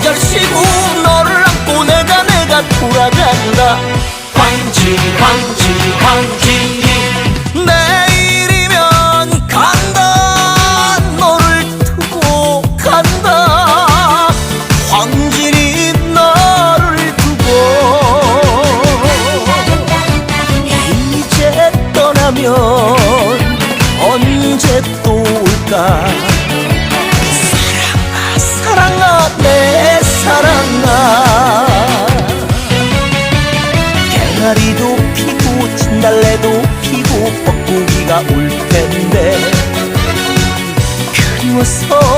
절시고 너를 안고 내가 내가 돌아간다. 광지 광지 광지. 내일이면 간다. 너를 두고 간다. 황진이 너를 두고. 이제 떠나면 언제 또 올까 개나리도 피고 진달래도 피고 벚고기가 올 텐데. 그리워서